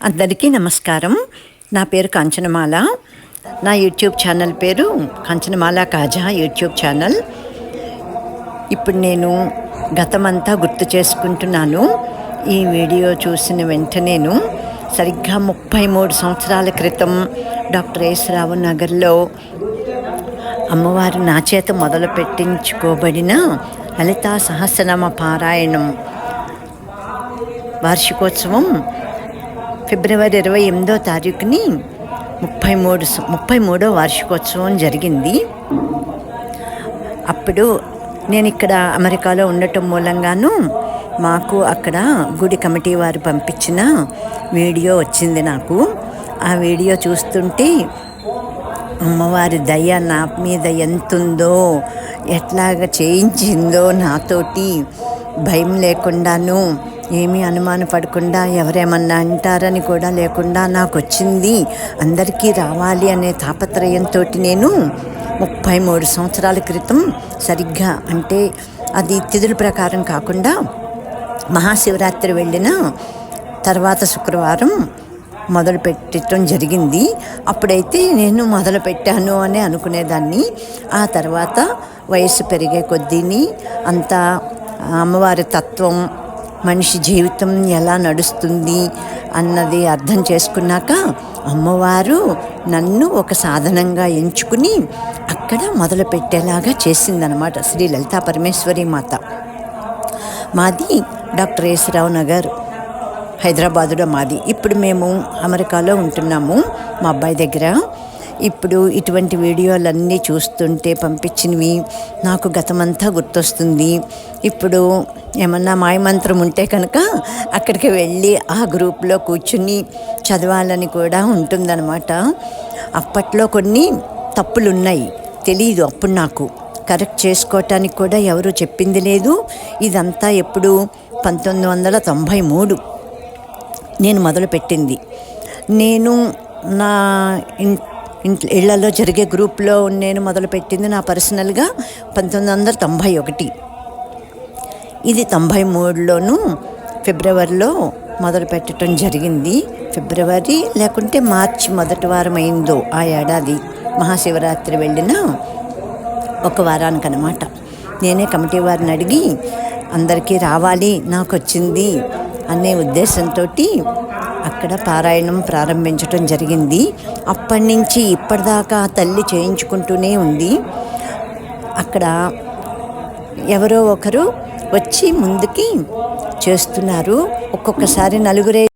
అందరికీ నమస్కారం. నా పేరు కాంచనమాల. నా యూట్యూబ్ ఛానల్ పేరు కాంచనమాల కాజా యూట్యూబ్ ఛానల్. ఇప్పుడు నేను గతమంతా గుర్తు చేసుకుంటున్నాను. ఈ వీడియో చూసిన వెంటనేను సరిగ్గా ముప్పై మూడు సంవత్సరాల క్రితం డాక్టర్ ఎస్ రావు నగర్లో అమ్మవారు నా చేత మొదలు పెట్టించుకోబడిన లలితా సహస్రనామ పారాయణం వార్షికోత్సవం ఫిబ్రవరి ఇరవై ఎనిమిదో తారీఖుని ముప్పై మూడు ముప్పై మూడో వార్షికోత్సవం జరిగింది. అప్పుడు నేను ఇక్కడ అమెరికాలో ఉండటం మూలంగాను మాకు అక్కడ గుడి కమిటీ వారు పంపించిన వీడియో వచ్చింది నాకు. ఆ వీడియో చూస్తుంటే అమ్మవారి దయ నా మీద ఎంతుందో ఎట్లాగ చేయించిందో నాతోటి భయం లేకుండాను ఏమీ అనుమానపడకుండా ఎవరేమన్నా అంటారని కూడా లేకుండా నాకు వచ్చింది అందరికీ రావాలి అనే తాపత్రయంతో నేను ముప్పై మూడు సంవత్సరాల క్రితం సరిగ్గా అంటే అది తిథుల ప్రకారం కాకుండా మహాశివరాత్రి వెళ్ళిన తర్వాత శుక్రవారం మొదలు పెట్టడం జరిగింది. అప్పుడైతే నేను మొదలు పెట్టాను అని అనుకునేదాన్ని. ఆ తర్వాత వయసు పెరిగే కొద్దీని అంతా అమ్మవారి తత్వం మనిషి జీవితం ఎలా నడుస్తుంది అన్నది అర్థం చేసుకున్నాక అమ్మవారు నన్ను ఒక సాధనంగా ఎంచుకుని అక్కడ మొదలు పెట్టేలాగా చేసిందనమాట శ్రీ లలితా పరమేశ్వరి మాత. మాది డాక్టర్ యేసరావు నగర్ హైదరాబాదులో మాది. ఇప్పుడు మేము అమెరికాలో ఉంటున్నాము. మా అబ్బాయి దగ్గర ఇప్పుడు ఇటువంటి వీడియోలన్నీ చూస్తుంటే పంపించినవి. నాకు గతమంతా గుర్తొస్తుంది. ఇప్పుడు ఏమన్నా మాయమంత్రం ఉంటే కనుక అక్కడికి వెళ్ళి ఆ గ్రూప్లో కూర్చుని చదవాలని కూడా ఉంటుందన్నమాట. అప్పట్లో కొన్ని తప్పులు ఉన్నాయి తెలియదు అప్పుడు నాకు. కరెక్ట్ చేసుకోవటానికి కూడా ఎవరు చెప్పింది లేదు. ఇదంతా ఎప్పుడు? పంతొమ్మిది వందల తొంభై మూడు. నేను మొదలుపెట్టింది. నేను నా ఇన్- ఇంట్లో ఇళ్ళలో జరిగే గ్రూప్లో నేను మొదలుపెట్టింది నా పర్సనల్గా పంతొమ్మిది వందల తొంభై ఒకటి. ఇది తొంభై మూడులోనూ ఫిబ్రవరిలో మొదలు పెట్టడం జరిగింది. ఫిబ్రవరి లేకుంటే మార్చి మొదటి వారం అయిందో ఆ ఏడాది మహాశివరాత్రి వెళ్ళిన ఒక వారానికి అనమాట నేనే కమిటీ వారిని అడిగి అందరికీ రావాలి నాకు వచ్చింది అనే ఉద్దేశంతో అక్కడ పారాయణం ప్రారంభించడం జరిగింది. అప్పటి నుంచి ఇప్పటిదాకా తల్లి చేయించుకుంటూనే ఉంది. అక్కడ ఎవరో ఒకరు వచ్చి ముందుకి చేస్తున్నారు. ఒక్కొక్కసారి నలుగురే